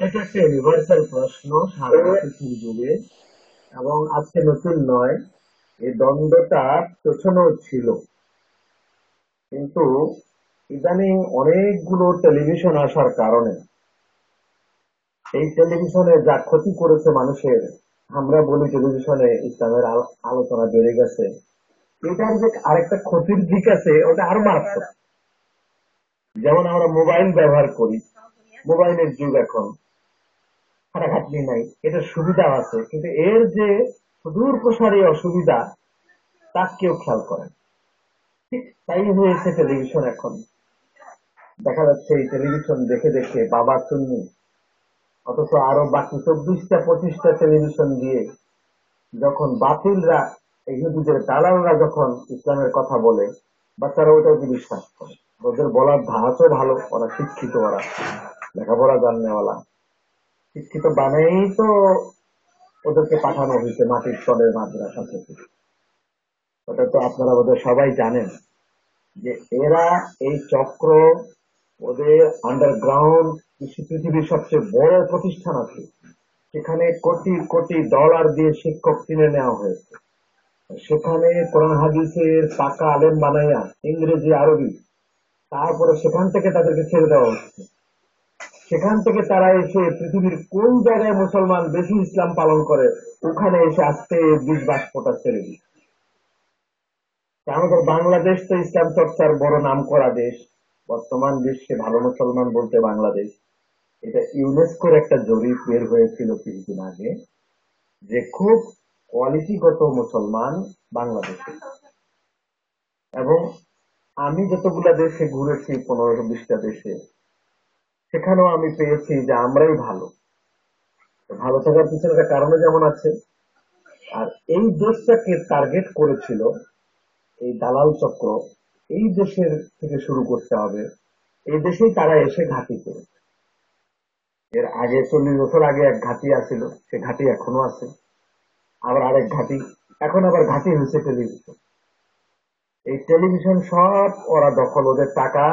এটা একটা ইউনিভার্সাল প্রশ্ন সারা পৃথিবী জুড়ে এবং আজকে নতুন নয়। এই দ্বন্দ্বটা পেছনেও ছিল। কিন্তু ইদানিং অনেকগুলো টেলিভিশন আসার কারণে এই টেলিভিশনে যা ক্ষতি করেছে মানুষের, আমরা বলি টেলিভিশনে ইসলামের আলোচনা বেড়ে গেছে। এটার যে আরেকটা ক্ষতির দিক আছে, ওটা আরও মারাত্মক। যেমন আমরা মোবাইল ব্যবহার করি, মোবাইলের যুগ এখন খাটাখাটনি নাই, এটা সুবিধা আছে, কিন্তু এর যে সুদূর প্রসারী অসুবিধা, তা কেউ খেয়াল করে ঠিক তাই হয়েছে টেলিভিশন এখন। দেখা যাচ্ছে এই টেলিভিশন দেখে দেখে বাবা চুন্নি, অথচ আরও বাকি চব্বিশটা, পঁচিশটা টেলিভিশন দিয়ে যখন বাতিলরা ইহুদিদের দালালরা যখন ইসলামের কথা বলে, বাচ্চারা ওটাকে বিশ্বাস করে। ওদের বলার ধাঁচও ভালো, ওরা শিক্ষিত ওরা, লেখাপড়া জাননেওয়ালা শিক্ষিত বানাই তো ওদেরকে পাঠানো হয়েছে মাটির তলের মাদ্রাসা থেকে। ওটা তো আপনারা বোধহয় সবাই জানেন যে এরা এই চক্র, ওদের আন্ডারগ্রাউন্ড কৃষি পৃথিবীর সবচেয়ে বড় প্রতিষ্ঠান আছে। সেখানে কোটি কোটি ডলার দিয়ে শিক্ষক কিনে নেওয়া হয়েছে। সেখানে কোরআন হাদিসের পাকা আলেম বানাইয়া ইংরেজি, আরবি তারপরে সেখান থেকে তাদেরকে ছেড়ে দেওয়া হচ্ছে। সেখান থেকে তারা এসে পৃথিবীর কোন জায়গায় মুসলমান বেশি ইসলাম পালন করে, ওখানে এসে আস্তে বিষ বাষ্পটা ছেড়ে দিচ্ছে। আমাদের বাংলাদেশ তো ইসলাম চর্চার বড় নাম করা দেশ। বর্তমান বিশ্বে ভালো মুসলমান বলতে বাংলাদেশ। এটা ইউনেস্কোর একটা জরিপ বের হয়েছিল কিছুদিন আগে, যে খুব কোয়ালিটিগত মুসলমান বাংলাদেশে। এবং আমি যতগুলা দেশে ঘুরেছি পনেরো বিশটা দেশে, সেখানেও আমি পেয়েছি যে আমরাই ভালো। ভালো থাকার পিছনে একটা কারণে যেমন আছে, আর এই দেশটাকে টার্গেট করেছিল এই দালাল চক্র, এই দেশের থেকে শুরু করতে হবে, এই দেশেই তারা এসে ঘাঁটি করেছে। এর আগে চল্লিশ বছর আগে এক ঘাঁটি আছিল, সে ঘাঁটি এখনও আছে। আবার আরেক ঘাঁটি, এখন আবার ঘাঁটি হয়েছে টেলিভিশন। এই টেলিভিশন সব, ওরা দখল, ওদের টাকা,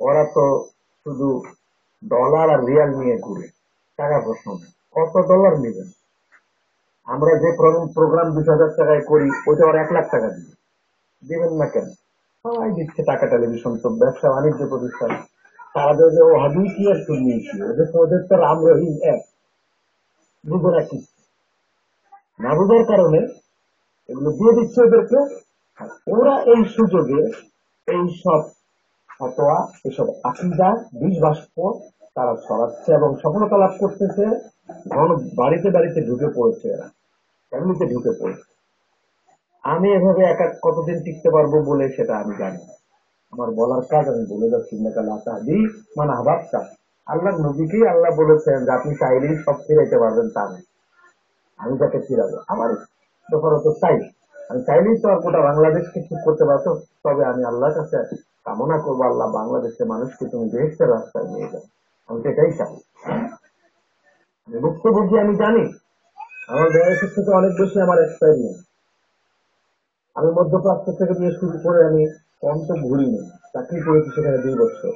ওরা তো শুধু ডলার আর রিয়াল নিয়ে ঘুরে, টাকা প্রশ্ন। কত ডলার নেবেন আমরা যে প্রোগ্রাম বিশ হাজার টাকায় করি, ওইটা ওরা এক লাখ টাকা দিবে। দেবেন না কেন? সবাই দিচ্ছে টাকা টেলিভিশন, তো ব্যবসা, বাণিজ্য প্রতিষ্ঠান। তারা ও হাবি কি আর শুনিয়েছি ওদের তো ওদের তো রাম রহিম এক। বুঝে রাখি না বুঝার কারণে এগুলো দিয়ে দিচ্ছে ওদেরকে। ওরা এই সুযোগে এই সব ফতোয়া এসব আকিদা বীজ বাষ্প তারা ছড়াচ্ছে এবং সফলতা লাভ করতেছে। ঘন বাড়িতে বাড়িতে ঢুকে পড়েছে এরা। ফ্যামিলিতে ঢুকে পড়েছে। আমি এভাবে একা কতদিন টিকতে পারব বলে সেটা আমি জানি না। আমার বলার কাজ আমি বলে যাচ্ছি নাকাল আতাদি মানে আবাবটা আল্লাহ নবীকেই আল্লাহ বলেছেন যে আপনি চাইলেই সব ফিরাইতে পারবেন তা আমি যাকে ফিরাবো আমার ব্যাপার তো চাই। আমি চাইলেই তো আর গোটা বাংলাদেশকে ঠিক করতে পারতো, তবে আমি আল্লাহর কাছে কামনা করব, আল্লাহ বাংলাদেশের মানুষকে তুমি বেহেস্তের রাস্তায় নিয়ে যাও। আমি তো এটাই চাই। আমি আমি জানি। আমার বয়সের থেকে অনেক বেশি আমার এক্সপেরিয়েন্স আমি মধ্যপ্রাচ্য থেকে নিয়ে শুরু করে আমি কম তো ঘুরিনি। চাকরি করেছি সেখানে দুই বছর।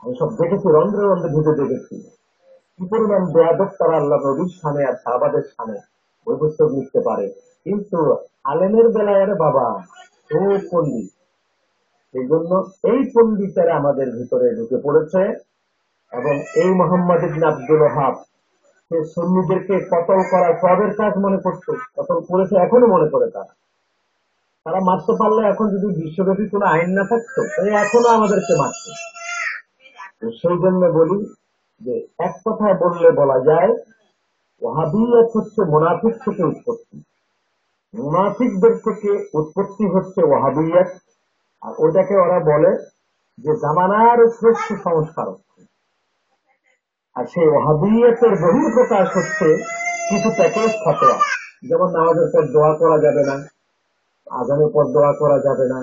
আমি সব দেখেছি, রন্ধ্রে রন্ধ্রে ঢুকে দেখেছি। কি পরিমাণ বেয়াদব তারা আল্লাহ নবীর সামনে আর সাহাবাদের সামনে বই পুস্তক লিখতে পারে। কিন্তু আলেমের বেলায় আরে বাবা, ও পন্ডিত এই জন্য এই পন্ডিতেরা আমাদের ভিতরে ঢুকে পড়েছে এবং এই মোহাম্মদ ইবনে আব্দুল হাব সে সুন্নিদেরকে কতল করা সবের কাজ মনে করতো কতল করেছে এখনও মনে করে তারা। তারা মারতে পারলে এখন যদি বিশ্বব্যাপী কোনো আইন না থাকতো তাহলে এখনও আমাদেরকে মারত সেই জন্য বলি যে এক কথায় বললে বলা যায় ওয়াহাবিয়ত হচ্ছে মুনাফিক থেকে উৎপত্তি। মুনাফিকদের থেকে উৎপত্তি হচ্ছে ওয়াহাবিয়ত। আর ওটাকে ওরা বলে যে জামানার শ্রেষ্ঠ সংস্কার আর সেই ওয়াহাবিয়তের বহির্প্রকাশ হচ্ছে কিছু প্যাকেজ ফতোয়া। যেমন নামাজের পর দোয়া করা যাবে না, আজানের পর দোয়া করা যাবে না,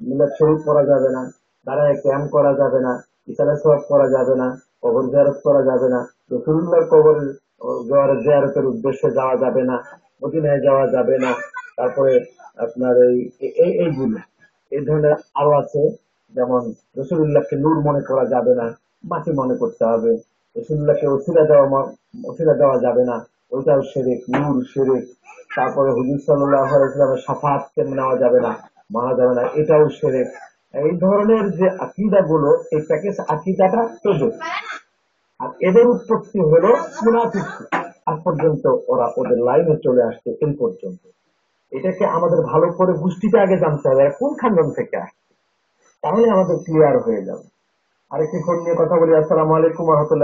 মিলাদ শরীফ করা যাবে না, দাঁড়ায় ক্যাম্প করা যাবে না ইসালা সব করা যাবে না, কবর জিয়ারত করা যাবে না, রসুল্লাহর কবর জিয়ারতের উদ্দেশ্যে যাওয়া যাবে না। মদিনায় যাওয়া যাবে না। তারপরে আপনার এই, এই- এইগুলো এই ধরনের আরও আছে। যেমন রসুল্লাহকে নূর মনে করা যাবে না, মাটি মনে করতে হবে। রসুল্লাহকে ওসিলা দেওয়া ওসিলা দেওয়া যাবে না। ওইটাও সেরেক, নূর সেরেক। তারপরে হুজুর সাল্লাহ ইসলামের সাফাতকে নেওয়া যাবে না, মানা যাবে না, এটাও সেরেক। এই ধরনের যে আকিদা গুলো এই প্যাকেজ আকিদাটা তোদের আর এদের উৎপত্তি হলো মুনাফিক আজ পর্যন্ত ওরা ওদের লাইনে চলে আসছে, এই পর্যন্ত। এটাকে আমাদের ভালো করে গোষ্ঠীটা আগে জানতে হবে কোন খান্ডন থেকে আসছে? তাহলে আমাদের ক্লিয়ার হয়ে যাবে। আরেকটি ফোন নিয়ে কথা বলি, আসসালাম আলাইকুম রহমতুল্লাহ।